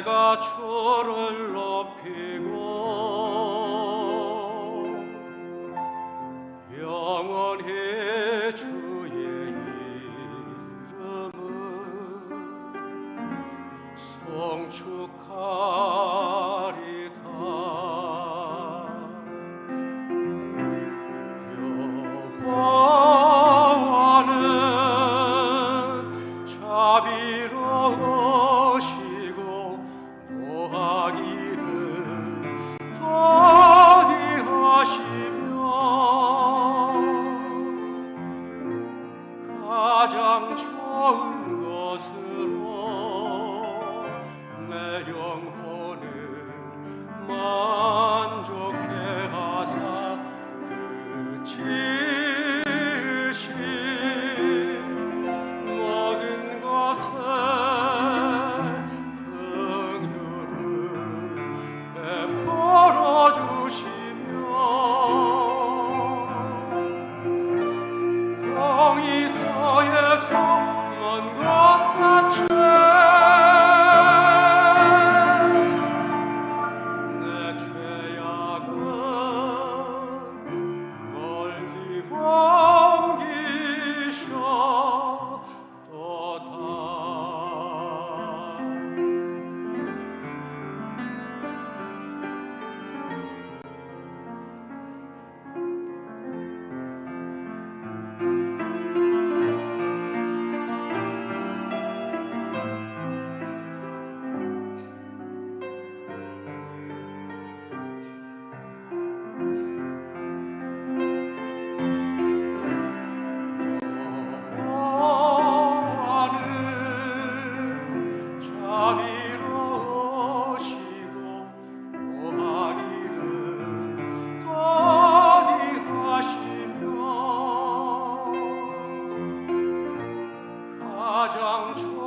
내가 주를 영원히 주의 이름을 송축하리다. 자비로 가장 것으로 내 영혼을 ah